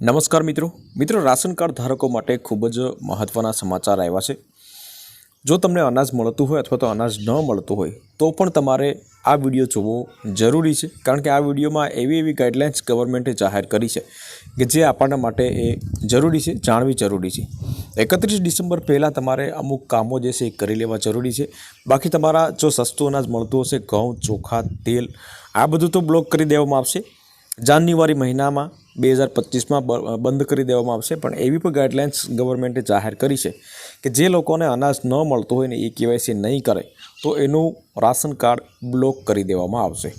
નમસ્કાર મિત્રો. મિત્રો, રાશન કાર્ડ ધારકો માટે ખૂબ જ મહત્ત્વના સમાચાર આવ્યા છે. જો તમને અનાજ મળતું હોય અથવા તો અનાજ ન મળતું હોય, તો પણ તમારે આ વીડિયો જોવો જરૂરી છે. કારણ કે આ વિડીયોમાં એવી એવી ગાઈડલાઇન્સ ગવર્મેન્ટે જાહેર કરી છે કે જે આપણને માટે એ જરૂરી છે, જાણવી જરૂરી છે. એકત્રીસ ડિસેમ્બર પહેલાં તમારે અમુક કામો જે છે એ કરી લેવા જરૂરી છે. બાકી તમારા જો સસ્તું અનાજ મળતું હશે, ઘઉં, ચોખા, તેલ, આ બધું તો બ્લોક કરી દેવામાં આવશે. જાન્યુઆરી મહિનામાં બે હજાર પચીસમાં બંધ કરી દેવામાં આવશે, પણ એવી પણ ગાઈડલાઇન્સ ગવર્મેન્ટે જાહેર કરી છે કે જે લોકોને અનાજ ન મળતું હોય ને એ કેવાયસી નહીં કરે, તો એનું રાશન કાર્ડ બ્લોક કરી દેવામાં આવશે.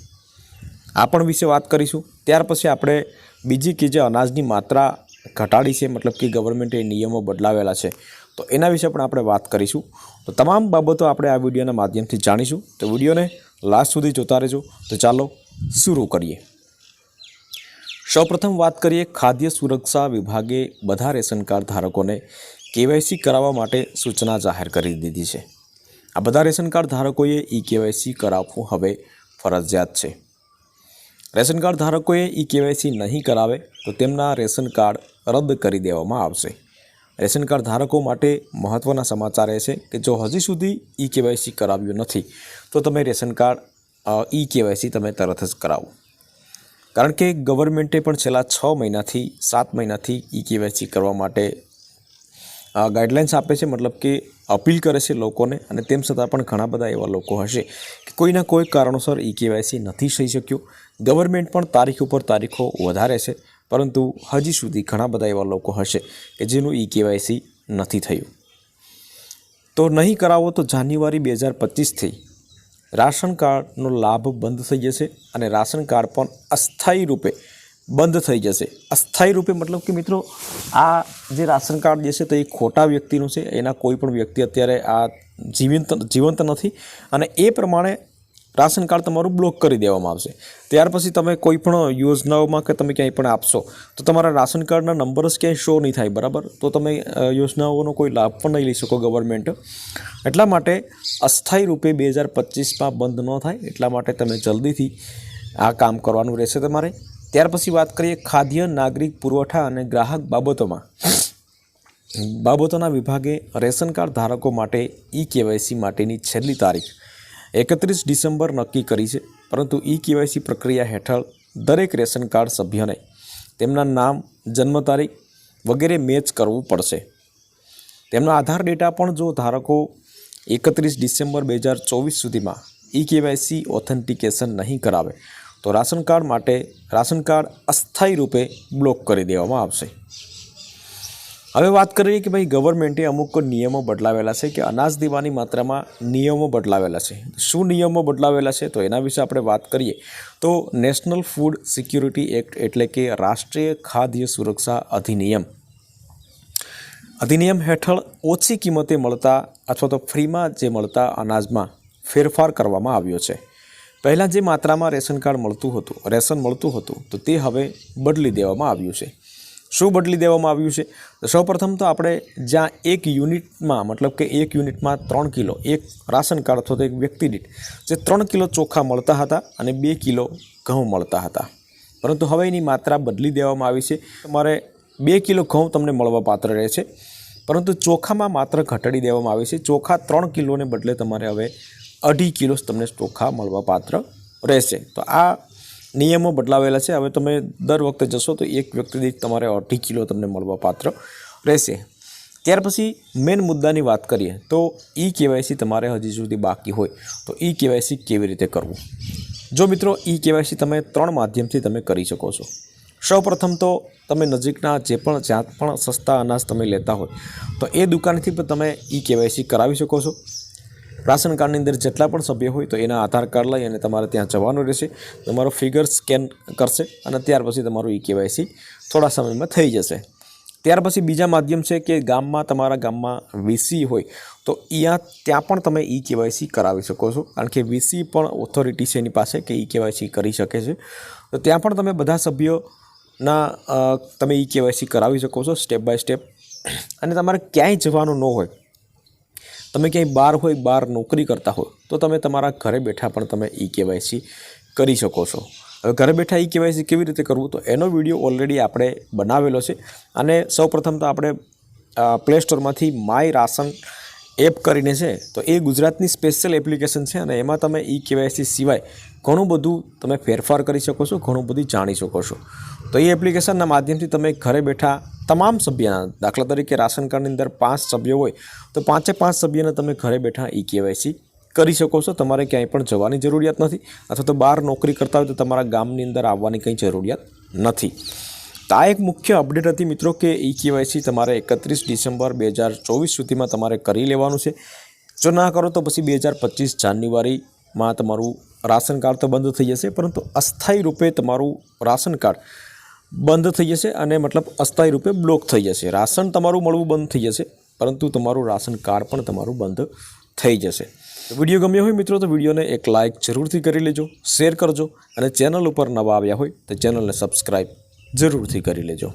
આ પણ વિશે વાત કરીશું. ત્યાર પછી આપણે બીજી કે જે અનાજની માત્રા ઘટાડી છે, મતલબ કે ગવર્મેન્ટે નિયમો બદલાવેલા છે, તો એના વિશે પણ આપણે વાત કરીશું. તો તમામ બાબતો આપણે આ વિડીયોના માધ્યમથી જાણીશું. તો વિડીયોને લાસ્ટ સુધી જોતા રહેજો. તો ચાલો, શરૂ કરીએ. સૌપ્રથમ વાત કરીએ ખાદ્ય સુરક્ષા વિભાગે બધા રેશન કાર્ડ ધારકોને કેવાયસી કરાવવા માટે સૂચના જાહેર કરી દીધી છે. આ બધા રેશન કાર્ડ ધારકોએ ઈ કેવાયસી કરાવવું હવે ફરજિયાત છે. રેશન કાર્ડ ધારકોએ ઈ કેવાયસી નહીં કરાવે તો તેમના રેશન કાર્ડ રદ કરી દેવામાં આવશે. રેશન કાર્ડ ધારકો માટે મહત્ત્વના સમાચાર એ છે કે જો હજી સુધી ઈ કેવાયસી કરાવ્યું નથી, તો તમે રેશન કાર્ડ ઈ કેવાયસી તમે તરત જ કરાવો. કારણ કે ગવર્મેન્ટે પણ છેલ્લા છ મહિનાથી, સાત મહિનાથી ઈ કેવાયસી કરવા માટે ગાઈડલાઇન્સ આપે છે. મતલબ કે અપીલ કરે છે લોકોને અને તેમ છતાં પણ ઘણા બધા એવા લોકો હશે કે કોઈના કોઈ કારણોસર ઈ કેવાયસી નથી થઈ શક્યું. ગવર્મેન્ટ પણ તારીખ ઉપર તારીખો વધારે છે, પરંતુ હજી સુધી ઘણા બધા એવા લોકો હશે કે જેનું ઈ કેવાયસી નથી થયું. તો નહીં કરાવો તો જાન્યુઆરી બે હજાર પચીસથી રાશન કાર્ડનો લાભ બંધ થઈ જશે અને રાશન કાર્ડ પણ અસ્થાયી રૂપે બંધ થઈ જશે. અસ્થાયી રૂપે મતલબ કે મિત્રો, આ જે રાશન કાર્ડ જે છે તે એ ખોટા વ્યક્તિનું છે. એના કોઈ પણ વ્યક્તિ અત્યારે આ જીવંત જીવંત નથી. અને એ પ્રમાણે રાશન કાર્ડ તમારું બ્લોક કરી દેવામાં આવશે. ત્યાર પછી તમે કોઈ પણ યોજનાઓમાં કે તમે ક્યાંય પણ આપશો, તો તમારા રાશન કાર્ડના નંબર જ ક્યાંય શો નહીં થાય, બરાબર? તો તમે યોજનાઓનો કોઈ લાભ પણ નહીં લઈ શકો ગવર્મેન્ટ એટલા માટે અસ્થાયી રૂપે બે હજાર પચીસમાં બંધ ન થાય, એટલા માટે તમે જલ્દીથી આ કામ કરવાનું રહેશે તમારે. ત્યાર પછી વાત કરીએ ખાદ્ય, નાગરિક, પુરવઠા અને ગ્રાહક બાબતોમાં. બાબતોના વિભાગે રેશન કાર્ડ ધારકો માટે ઈ કેવાયસી માટેની છેલ્લી તારીખ. એકત્રીસ ડિસેમ્બર નક્કી કરી છે. પરંતુ ઈ કેવાયસી પ્રક્રિયા હેઠળ દરેક રેશન કાર્ડ સભ્યને તેમના નામ, જન્મ તારીખ વગેરે મેચ કરવું પડશે. તેમનો આધાર ડેટા પણ જો ધારકો એકત્રીસ ડિસેમ્બર બે હજાર ચોવીસ સુધીમાં ઈ કેવાયસી ઓથેન્ટિકેશન નહીં કરાવે, તો રાશન કાર્ડ માટે રાશન કાર્ડ અસ્થાયી રૂપે બ્લોક કરી દેવામાં આવશે. હવે વાત કરીએ કે ભાઈ ગવર્મેન્ટે અમુક નિયમો બદલાવેલા છે કે અનાજ દેવાની માત્રામાં નિયમો બદલાવેલા છે. શું નિયમો બદલાવેલા છે? તો એના વિશે આપણે વાત કરીએ. તો નેશનલ ફૂડ સિક્યુરિટી એક્ટ એટલે કે રાષ્ટ્રીય ખાદ્ય સુરક્ષા અધિનિયમ. અધિનિયમ હેઠળ ઓછી કિંમતે મળતા અથવા તો ફ્રીમાં જે મળતા અનાજમાં ફેરફાર કરવામાં આવ્યો છે. પહેલાં જે માત્રામાં રેશન કાર્ડ મળતું હતું, રેશન મળતું હતું, તો તે હવે બદલી દેવામાં આવ્યું છે. શું બદલી દેવામાં આવ્યું છે? તો સૌપ્રથમ તો આપણે જ્યાં એક યુનિટમાં, મતલબ કે એક યુનિટમાં ત્રણ કિલો, એક રાશન કાર્ડ અથવા તો એક વ્યક્તિ દીઠ, જે ત્રણ કિલો ચોખા મળતા હતા અને બે કિલો ઘઉં મળતા હતા. પરંતુ હવે એની માત્રા બદલી દેવામાં આવી છે. તમારે બે કિલો ઘઉં તમને મળવા પાત્ર રહે છે. પરંતુ ચોખામાં માત્ર ઘટાડી દેવામાં આવે છે. ચોખા ત્રણ કિલોને બદલે તમારે હવે અઢી કિલો તમને ચોખા મળવા પાત્ર રહેશે. તો આ નિયમો બદલાવેલા છે. હવે તમે દર વખતે જશો તો એક વ્યક્તિ દીઠ તમારે અઢી કિલો તમને મળવા પાત્ર રહેશે. ત્યાર પછી મેન મુદ્દાની વાત કરીએ તો ઈ કેવાયસી તમારે હજી સુધી બાકી હોય તો ઈ કેવાયસી કેવી રીતે કરવું? જો મિત્રો, ઈ કેવાયસી તમે ત્રણ માધ્યમથી તમે કરી શકો છો. સૌપ્રથમ તો તમે નજીકના જે પણ જ્યાં પણ સસ્તા અનાજ તમે લેતા હોય તો એ દુકાનથી પણ તમે ઈ કેવાયસી કરાવી શકો છો. રાશન કાર્ડની અંદર જેટલા પણ સભ્ય હોય તો એના આધાર કાર્ડ લઈ અને તમારે ત્યાં જવાનું રહેશે. તમારો ફિગર સ્કેન કરશે અને ત્યાર પછી તમારું ઈ કેવાયસી થોડા સમયમાં થઈ જશે. ત્યાર પછી બીજા માધ્યમ છે કે ગામમાં તમારા ગામમાં વીસી હોય તો અહીંયા ત્યાં પણ તમે ઈ કેવાયસી કરાવી શકો છો. કારણ કે વીસી પણ ઓથોરિટી છે એની પાસે કે ઈ કેવાયસી કરી શકે છે. તો ત્યાં પણ તમે બધા સભ્યોના તમે ઈ કેવાયસી કરાવી શકો છો સ્ટેપ બાય સ્ટેપ અને તમારે ક્યાંય જવાનું ન હોય તમે ક્યાંય બહાર હોય બહાર નોકરી કરતા હો તો તમે તમારા ઘરે બેઠા પણ તમે ઈ કેવાયસી કરી શકો છો. હવે ઘરે બેઠા ઈ કેવાયસી કેવી રીતે કરવું? તો એનો વીડિયો ઓલરેડી આપણે બનાવેલો છે અને સૌપ્રથમ તો આપણે પ્લે સ્ટોરમાંથી માય રાશન એપ કરીને છે, તો એ ગુજરાતની સ્પેશિયલ એપ્લિકેશન છે અને એમાં તમે ઈ કેવાયસી સિવાય ઘણું બધું તમે ફેરફાર કરી શકો છો, ઘણું બધું જાણી શકો છો. તો એ એપ્લિકેશનના માધ્યમથી તમે ઘરે બેઠા તમામ સભ્યના દાખલા તરીકે રાશન કાર્ડની અંદર પાંચ સભ્યો હોય, તો પાંચે પાંચ સભ્યને તમે ઘરે બેઠા ઈ કેવાયસી કરી શકો છો. તમારે ક્યાંય પણ જવાની જરૂરિયાત નથી અથવા તો બહાર નોકરી કરતા હોય તો તમારા ગામની અંદર આવવાની કંઈ જરૂરિયાત નથી. તો આ એક મુખ્ય અપડેટ હતી મિત્રો કે ઈ કેવાયસી તમારે એકત્રીસ ડિસેમ્બર બે હજાર ચોવીસ સુધીમાં તમારે કરી લેવાનું છે. જો ના કરો તો પછી બે હજાર પચીસ જાન્યુઆરીમાં તમારું રાશન કાર્ડ તો બંધ થઈ જશે, પરંતુ અસ્થાયી રૂપે તમારું રાશન કાર્ડ બંધ થઈ જશે અને મતલબ અસ્થાયી રૂપે બ્લોક થઈ જશે. રાશન તમારું મળવું બંધ થઈ જશે, પરંતુ તમારું રાશન કાર્ડ પણ તમારું બંધ થઈ જશે. વીડિયો ગમ્યો હોય મિત્રો, તો વિડીયોને એક લાઇક જરૂરથી કરી લેજો શેર કરજો અને ચેનલ ઉપર નવા આવ્યા હોય તો ચેનલને સબસ્ક્રાઈબ જરૂરથી કરી લેજો.